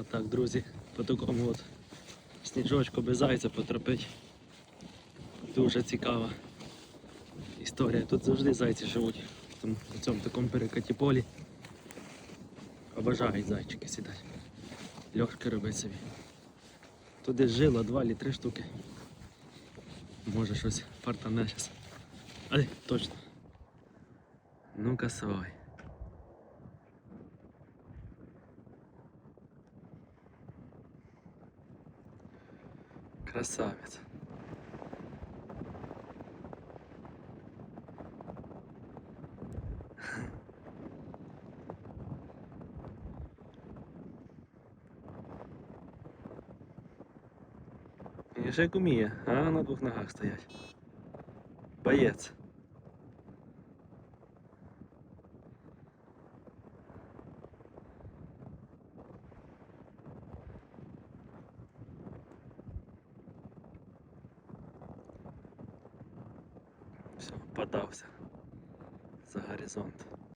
Отак, друзі, по такому от сніжочку без зайця потрапить. Дуже цікава історія. Тут завжди зайці живуть. В цьому такому перекаті полі. Обажають зайчики сідати. Льошки робить собі. Десь жило два чи три штуки. Може щось фартане зараз. Ай, точно. Ну-ка савай. Красавець. І ще як уміє, а на двох ногах стоять. Боєць. Все, подався за горизонт.